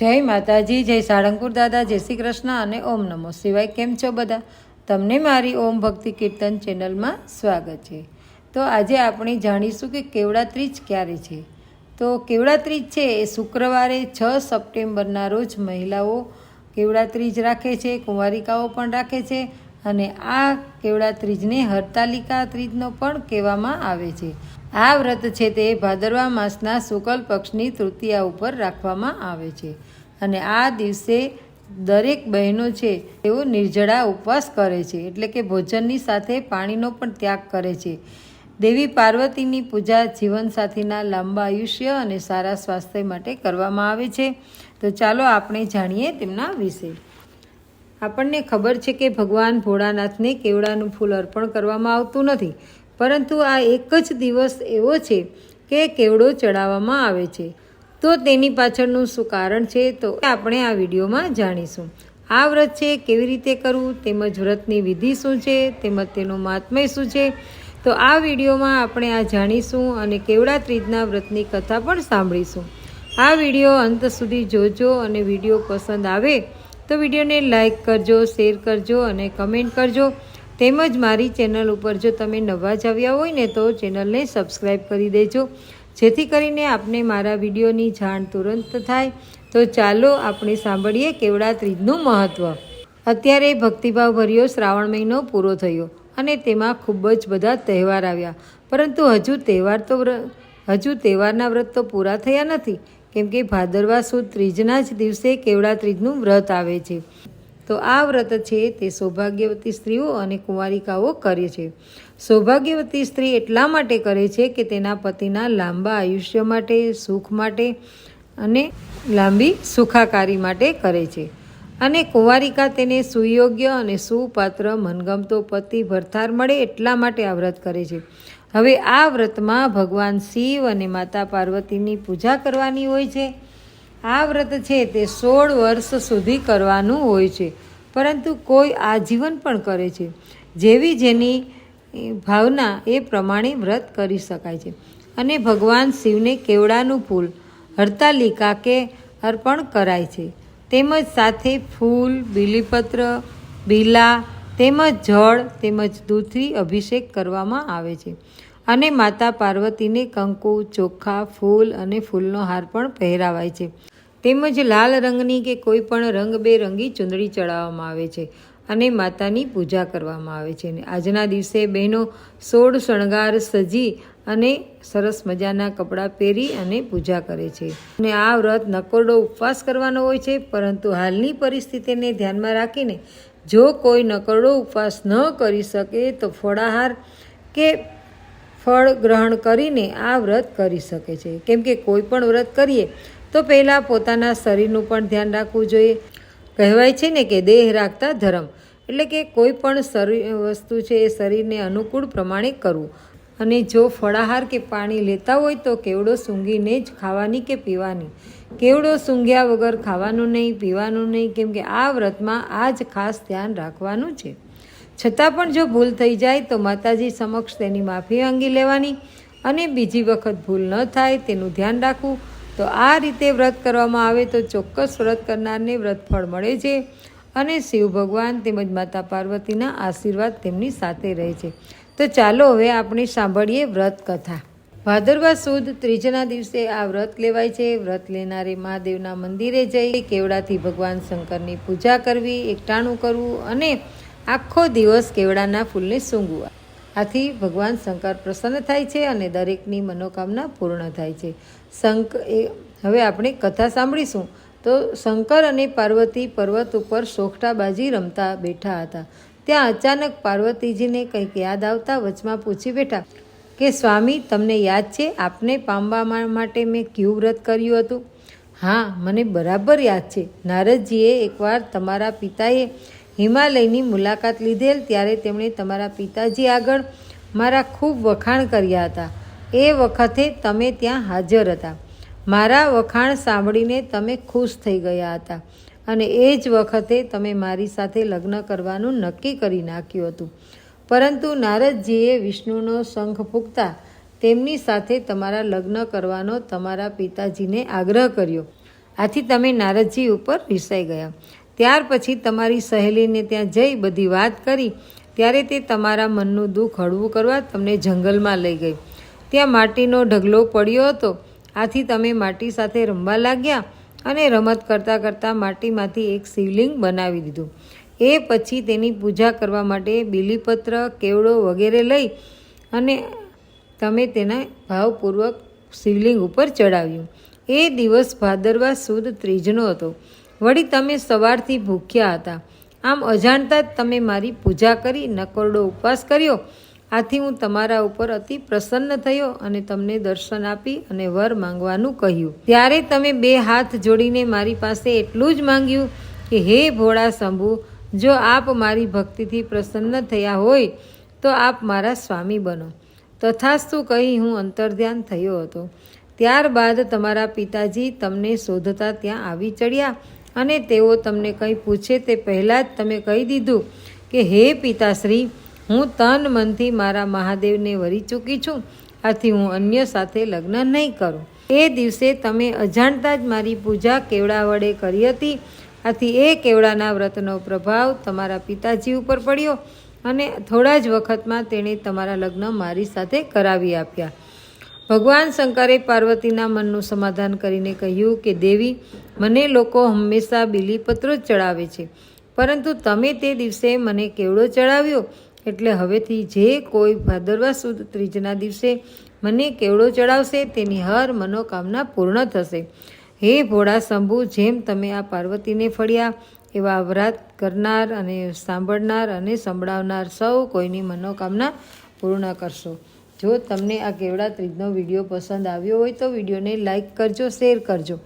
જય માતાજી, જય સાળંગપુર દાદા, જય શ્રી કૃષ્ણ અને ઓમ નમો શિવાય. કેમ છો બધા? તમને મારી ઓમ ભક્તિ કીર્તન ચેનલમાં સ્વાગત છે. તો આજે આપણે જાણીશું કે કેવડા જ ક્યારે છે? તો કેવડા ત્રીજ છે એ શુક્રવારે છ સપ્ટેમ્બરના રોજ મહિલાઓ કેવડા જ રાખે છે, કુંવારિકાઓ પણ રાખે છે અને આ કેવડા ત્રીજને હરતાલિકા ત્રીજનો પણ કહેવામાં આવે છે. આ વ્રત છે તે ભાદરવા માસના શુક્લ પક્ષની તૃતીયા ઉપર રાખવામાં આવે છે. અને આ દિવસે દરેક બહેનો છે તેઓ નિર્જળા ઉપવાસ કરે છે, એટલે કે ભોજનની સાથે પાણીનો પણ ત્યાગ કરે છે. દેવી પાર્વતીની પૂજા જીવનસાથીના લાંબા આયુષ્ય અને સારા સ્વાસ્થ્ય માટે કરવામાં આવે છે. તો ચાલો આપણે જાણીએ તેમના વિશે. આપણને ખબર છે કે ભગવાન ભોળાનાથને કેવડાનું ફૂલ અર્પણ કરવામાં આવતું નથી. પરંતુ આ એક જ દિવસ એવો છે કે કેવડો ચડાવવામાં આવે છે. તો તેની પાછળનું શું કારણ છે તો આપણે આ વિડીયોમાં જાણીશું. આ વ્રત છે, કેવી રીતે કરવું, તેમજ વ્રતની વિધિ શું છે, તેમજ તેનું મહાત્મય શું છે, તો આ વિડીયોમાં આપણે આ જાણીશું અને કેવડા ત્રીજના વ્રતની કથા પણ સાંભળીશું. આ વીડિયો અંત સુધી જોજો અને વીડિયો પસંદ આવે તો વિડીયોને લાઇક કરજો, શેર કરજો અને કમેન્ટ કરજો. તેમજ મારી ચેનલ ઉપર જો તમે નવા જ આવ્યા હોય ને તો ચેનલને સબસ્ક્રાઈબ કરી દેજો. જેથી કરીને આપને મારા વિડીયોની જાણ તુરંત થાય. તો ચાલો આપણે સાંભળીએ કેવડા ત્રીજનું મહત્ત્વ અત્યારે ભક્તિભાવ ભર્યો શ્રાવણ મહિનો પૂરો થયો અને તેમાં ખૂબ જ બધા તહેવાર આવ્યા. પરંતુ હજુ તહેવાર તો હજુ તહેવારના વ્રત તો પૂરા થયા નથી. કેમ કે ભાદરવા સુદ ત્રીજના જ દિવસે કેવડા ત્રીજનું વ્રત આવે છે. તો આ વ્રત છે તે સૌભાગ્યવતી સ્ત્રીઓ અને કુંવારિકાઓ કરે છે. સૌભાગ્યવતી સ્ત્રી એટલા માટે કરે છે કે તેના પતિના લાંબા આયુષ્ય માટે, સુખ માટે અને લાંબી સુખાકારી માટે કરે છે. અને કુંવારિકા તેને સુયોગ્ય અને સુપાત્ર, મનગમતો પતિ, ભરથાર મળે એટલા માટે આ વ્રત કરે છે. હવે આ વ્રતમાં ભગવાન શિવ અને માતા પાર્વતીની પૂજા કરવાની હોય છે. આ વ્રત છે તે સોળ વર્ષ સુધી કરવાનું હોય છે. પરંતુ કોઈ આજીવન પણ કરે છે. જેવી જેની ભાવના એ પ્રમાણે વ્રત કરી શકાય છે. અને ભગવાન શિવને કેવડાનું ફૂલ, હરતાલિકા કે અર્પણ કરાય છે. તેમજ સાથે ફૂલ, બીલીપત્ર, બીલા, તેમજ જળ, તેમજ દૂધથી અભિષેક કરવામાં આવે છે. અને માતા પાર્વતીને કંકુ, ચોખા, ફૂલ અને ફૂલનો હાર પણ પહેરાવાય છે. તેમજ લાલ રંગની કે કોઈ પણ રંગબેરંગી ચૂંદડી ચડાવવામાં આવે છે અને માતાની પૂજા કરવામાં આવે છે. અને આજના દિવસે બહેનો સોળ શણગાર સજી અને સરસ મજાના કપડાં પહેરી અને પૂજા કરે છે. અને આ વ્રત નકોરડો ઉપવાસ કરવાનો હોય છે, પરંતુ હાલની પરિસ્થિતિને ધ્યાનમાં રાખીને જો કોઈ નકરડો ઉપવાસ ન કરી શકે, તો ફળાહાર કે ફળ ગ્રહણ કરીને આ વ્રત કરી શકે છે. કેમ કે કોઈ પણ વ્રત કરીએ તો પહેલાં પોતાના શરીરનું પણ ધ્યાન રાખવું જોઈએ. કહેવાય છે ને કે દેહ રાખતા ધર્મ, એટલે કે કોઈ પણ શરીર વસ્તુ છે એ શરીરને અનુકૂળ પ્રમાણે કરવું. અને જો ફળાહાર કે પાણી લેતા હોય તો કેવડો સૂંઘીને જ ખાવાની કે પીવાની? કેવડો સૂંઘ્યા વગર ખાવાનું નહીં, પીવાનું નહીં, કેમ કે આ વ્રતમાં આ જ ખાસ ધ્યાન રાખવાનું છે. છતાં પણ જો ભૂલ થઈ જાય તો માતાજી સમક્ષ તેની માફી માંગી લેવાની અને બીજી વખત ભૂલ ન થાય તેનું ધ્યાન રાખવું. તો આ રીતે વ્રત કરવામાં આવે તો ચોક્કસ વ્રત કરનારને વ્રત ફળ મળે છે અને શિવ ભગવાન તેમજ માતા પાર્વતીના આશીર્વાદ તેમની સાથે રહે છે. તો ચાલો હવે આપણે સાંભળીએ વ્રત કથા. ભાદરવા સુદ ત્રીજના દિવસે આ વ્રત લેવાય છે. વ્રત લેનારે મહાદેવના મંદિરે જઈ કેવડાથી ભગવાન શંકરની પૂજા કરવી, એકટાણું કરવું અને આખો દિવસ કેવડાના ફૂલને સૂંઘવું આથી ભગવાન શંકર પ્રસન્ન થાય છે અને દરેકની મનોકામના પૂર્ણ થાય છે. શંક એ, હવે આપણે કથા સાંભળીશું. તો શંકર અને પાર્વતી પર્વત ઉપર સોખટાબાજી રમતા બેઠા હતા. ત્યાં અચાનક પાર્વતીજીને કંઈક યાદ આવતા વચમાં પૂછી બેઠા કે, સ્વામી, તમને યાદ છે? આપને પામવા માટે મેં કયું વ્રત કર્યું હતું? હા, મને બરાબર યાદ છે. નારદજીએ એકવાર તમારા પિતાએ હિમાલયની મુલાકાત લીધેલ ત્યારે તેમણે તમારા પિતાજી આગળ મારા ખૂબ વખાણ કર્યા હતા. એ વખતે તમે ત્યાં હાજર હતા. મારા વખાણ સાંભળીને તમે ખુશ થઈ ગયા હતા અને એ જ વખતે તમે મારી સાથે લગ્ન કરવાનું નક્કી કરી નાખ્યું હતું. પરંતુ નારદજીએ વિષ્ણુનો શંખ ફૂંકતા તેમની સાથે તમારા લગ્ન કરવાનો તમારા પિતાજીને આગ્રહ કર્યો. આથી તમે નારદજી ઉપર રિસાઈ ગયા. ત્યાર પછી તમારી સહેલીને ત્યાં જઈ બધી વાત કરી. ત્યારે તે તમારા મનનું દુઃખ હળવું કરવા તમને જંગલમાં લઈ ગઈ. ત્યાં માટીનો ઢગલો પડ્યો હતો. આથી તમે માટી સાથે રમવા લાગ્યા અને રમત કરતાં કરતાં માટીમાંથી એક શિવલિંગ બનાવી દીધું. એ પછી તેની પૂજા કરવા માટે બીલીપત્ર, કેવડો વગેરે લઈ અને તમે તેના ભાવપૂર્વક શિવલિંગ ઉપર ચડાવ્યું. એ દિવસ ભાદરવા સુદ ત્રીજનો હતો. વળી તમે સવારથી ભૂખ્યા હતા. આમ અજાણતા જ તમે મારી પૂજા કરી નકોરડો ઉપવાસ કર્યો. આથી હું તમારા ઉપર અતિ પ્રસન્ન થયો અને તમને દર્શન આપી અને વર માંગવાનું કહ્યું. ત્યારે તમે બે હાથ જોડીને મારી પાસે એટલું જ માંગ્યું કે, હે ભોળા શંભુ, જો આપ મારી ભક્તિથી પ્રસન્ન થયા હોય, તો આપ મારા સ્વામી બનો. તથાસ્તુ કહી હું અંતર્ધ્યાન થયો હતો. ત્યારબાદ તમારા પિતાજી તમને શોધતા ત્યાં આવી ચડ્યા અને તેઓ તમને કંઈ પૂછે તે પહેલાં જ તમે કહી દીધું કે, હે પિતાશ્રી, હું તન મનથી મારા મહાદેવને વરી ચૂકી છું. આથી હું અન્ય સાથે લગ્ન નહીં કરું. એ દિવસે તમે અજાણતા જ મારી પૂજા કેવડા વડે કરી હતી. આથી એ કેવડાના વ્રતનો પ્રભાવ તમારા પિતાજી ઉપર પડ્યો અને થોડા જ વખતમાં તેણે તમારા લગ્ન મારી સાથે કરાવી આપ્યા. ભગવાન શંકરે પાર્વતીના મનનું સમાધાન કરીને કહ્યું કે, દેવી, મને લોકો હંમેશા બિલીપત્રો જ ચડાવે છે. પરંતુ તમે તે દિવસે મને કેવડો ચડાવ્યો? એટલે હવેથી જે કોઈ ભાદરવા સુદ ત્રીજના દિવસે મને કેવડો ચડાવશે, તેની હર મનોકામના પૂર્ણ થશે. હે ભોળા શંભુ, જેમ તમે આ પાર્વતીને ફળ્યા, એવા વ્રત કરનાર અને સાંભળનાર અને સંભળાવનાર સૌ કોઈની મનોકામના પૂર્ણ કરશો. જો તમને આ કેવડા ત્રીજનો વીડિયો પસંદ આવ્યો હોય તો વિડીયોને લાઇક કરજો, શેર કરજો.